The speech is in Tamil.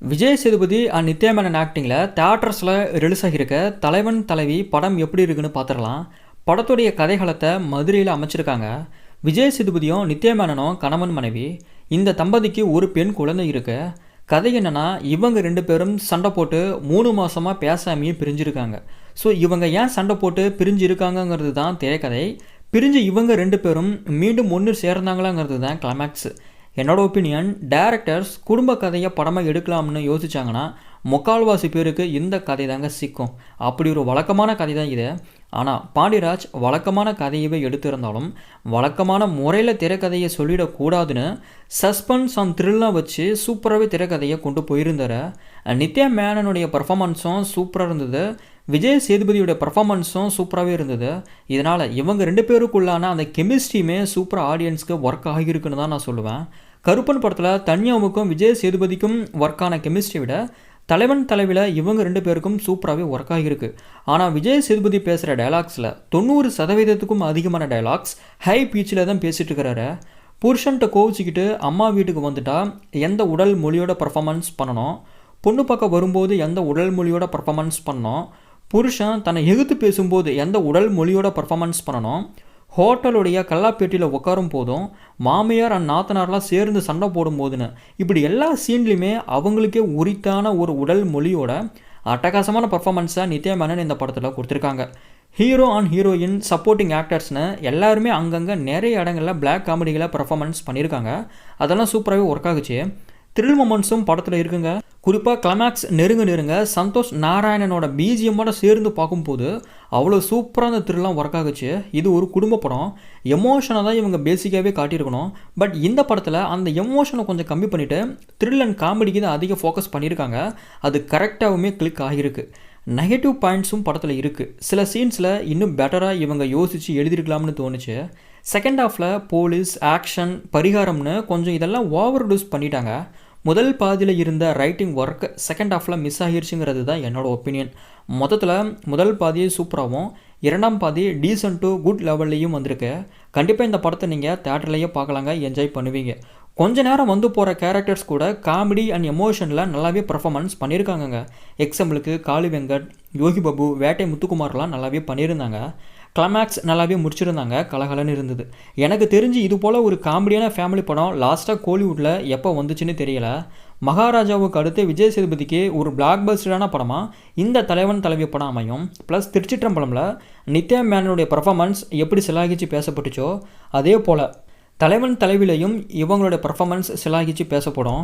விஜய் சேதுபதி அண்ட் நித்யா மேனன் ஆக்டிங்கில் தேட்டர்ஸில் ரிலீஸ் ஆகியிருக்க தலைவன் தலைவி படம் எப்படி இருக்குன்னு பார்த்துடலாம். படத்துடைய கதைகளத்தை மதுரையில் அமைச்சிருக்காங்க விஜய் சேதுபதியும் நித்யா மேனனும் கணவன் மனைவி. இந்த தம்பதிக்கு ஒரு பெண் குழந்தை இருக்கு. கதை என்னென்னா இவங்க ரெண்டு பேரும் சண்டை போட்டு மூணு மாதமாக பேசாமையே பிரிஞ்சிருக்காங்க. ஸோ இவங்க ஏன் சண்டை போட்டு பிரிஞ்சு இருக்காங்கங்கிறது தான் திரைக்கதை. பிரிஞ்சு இவங்க ரெண்டு பேரும் மீண்டும் ஒன்று சேர்ந்தாங்களாங்கிறது தான் கிளைமேக்ஸ் என்னோட ஒப்பீனியன் டேரக்டர்ஸ் குடும்ப கதையை படமாக எடுக்கலாம்னு யோசிச்சாங்கன்னா முக்கால்வாசி பேருக்கு இந்த கதை தாங்க சிக்கும். அப்படி ஒரு வழக்கமான கதை தான் இது. ஆனால் பாண்டியராஜ் வழக்கமான கதையவே எடுத்திருந்தாலும் வழக்கமான முறையில் திரைக்கதையை சொல்லிடக்கூடாதுன்னு சஸ்பென்ஸ் அண்ட் த்ரில்லாம் வச்சு சூப்பராகவே திரைக்கதையை கொண்டு போயிருந்தார். நித்யா மேனனுடைய பர்ஃபாமன்ஸும் சூப்பராக இருந்தது. விஜய் சேதுபதியோட பர்ஃபாமன்ஸும் சூப்பராகவே இருந்தது. இதனால் இவங்க ரெண்டு பேருக்குள்ளான அந்த கெமிஸ்ட்ரியுமே சூப்பராக ஆடியன்ஸ்க்கு ஒர்க் ஆகியிருக்குன்னு தான் நான் சொல்லுவேன். கருப்பன் படத்தில் தன்யாவுக்கும் விஜய் சேதுபதிக்கும் ஒர்க்கான கெமிஸ்ட்ரி விட தலைவன் தலைவியில் இவங்க ரெண்டு பேருக்கும் சூப்பராகவே ஒர்க் ஆகியிருக்கு. ஆனால் விஜய் சேதுபதி பேசுகிற டைலாக்ஸில் தொண்ணூறு சதவீதத்துக்கும் அதிகமான டைலாக்ஸ் ஹை பீச்சில் தான் பேசிகிட்டு இருக்கிறாரு புருஷன்கிட்ட கோவிச்சிக்கிட்டு அம்மா வீட்டுக்கு வந்துட்டால் எந்த உடல் மொழியோட பர்ஃபாமன்ஸ் பண்ணணும்? பொண்ணு பார்க்க வரும்போது எந்த உடல் மொழியோட பர்ஃபாமன்ஸ் பண்ணணும்? புருஷன் தன்னை எகுத்து பேசும்போது எந்த உடல் மொழியோட பர்ஃபாமன்ஸ் பண்ணணும்? ஹோட்டலுடைய கல்லாப்பேட்டியில் உட்காரும் போதும் மாமியார் அண்ட் நாத்தனார்லாம் சேர்ந்து சண்டை போடும் போதுன்னு. இப்படி எல்லா சீன்லையுமே அவங்களுக்கே உரித்தான ஒரு உடல் மொழியோட அட்டகாசமான பர்ஃபாமன்ஸை நித்யா மேனன் இந்த படத்தில் கொடுத்துருக்காங்க. ஹீரோ அண்ட் ஹீரோயின் சப்போர்ட்டிங் ஆக்டர்ஸ்னு எல்லாருமே அங்கங்கே நிறைய இடங்களில் பிளாக் காமெடிகளை பர்ஃபாமன்ஸ் பண்ணியிருக்காங்க அதெல்லாம் சூப்பராகவே ஒர்க் ஆகுச்சு. த்ரில் மொமெண்ட்ஸும் படத்தில் இருக்குங்க. குறிப்பாக கிளைமேக்ஸ் நெருங்க நெருங்க சந்தோஷ் நாராயணனோட பிஜிஎம்மோட சேர்ந்து பார்க்கும்போது அவ்வளோ சூப்பராக அந்த த்ரில்லாம் ஒர்க் ஆகுச்சு. இது ஒரு குடும்ப படம். எமோஷனை தான் இவங்க பேசிக்காகவே காட்டியிருக்கணும். பட் இந்த படத்தில் அந்த எமோஷனை கொஞ்சம் கம்மி பண்ணிவிட்டு த்ரில் அண்ட் காமெடிக்கு தான் அதிக ஃபோக்கஸ் பண்ணியிருக்காங்க. அது கரெக்டாகவுமே கிளிக் ஆகியிருக்கு. நெகட்டிவ் பாயிண்ட்ஸும் படத்தில் இருக்குது சில சீன்ஸில் இன்னும் பெட்டராக இவங்க யோசித்து எழுதியிருக்கலாம்னு தோணுச்சு. செகண்ட் ஹாஃபில் போலீஸ் ஆக்ஷன் பரிகாரம்னு கொஞ்சம் இதெல்லாம் ஓவர் டூஸ் பண்ணிட்டாங்க. முதல் பாதியில் இருந்த ரைட்டிங் ஒர்க் செகண்ட் ஹாஃபில் மிஸ் ஆகிருச்சுங்கிறது தான் என்னோட ஒப்பீனியன் மொத்தத்தில் முதல் பாதி சூப்பராகவும் இரண்டாம் பாதி டீசன்ட் டு குட் லெவல்லையும் வந்திருக்கு. கண்டிப்பாக இந்த படத்தை நீங்கள் தேட்டர்லேயே பார்க்கலாங்க என்ஜாய் பண்ணுவீங்க. கொஞ்ச நேரம் வந்து போகிற கேரக்டர்ஸ் கூட காமெடி அண்ட் எமோஷனில் நல்லாவே பர்ஃபாமன்ஸ் பண்ணியிருக்காங்கங்க எக்ஸாம்பிளுக்கு காளி வெங்கட் யோகி பாபு வேட்டை முத்துக்குமார்லாம் நல்லாவே பண்ணியிருந்தாங்க கிளைமேக்ஸ் நல்லாவே முடிச்சிருந்தாங்க கலகலன்னு இருந்தது. எனக்கு தெரிஞ்சு இது போல் ஒரு காமெடியான ஃபேமிலி படம் லாஸ்ட்டாக கோலிவுட்டில் எப்போ வந்துச்சுன்னு தெரியல. மகாராஜாவுக்கு அடுத்து விஜய் சேதுபதிக்கு ஒரு பிளாக் பஸ்டரான படமாக இந்த தலைவன் தலைவி படம் அமையும். ப்ளஸ் திருச்சிற்றம்பலமில் நித்யா மேனனுடைய பர்ஃபாமன்ஸ் எப்படி சிலாகிச்சு பேசப்பட்டுச்சோ அதே போல் தலைவன் தலைவிலையும் இவங்களுடைய பர்ஃபாமன்ஸ் சிலாகிச்சு பேசப்படும்.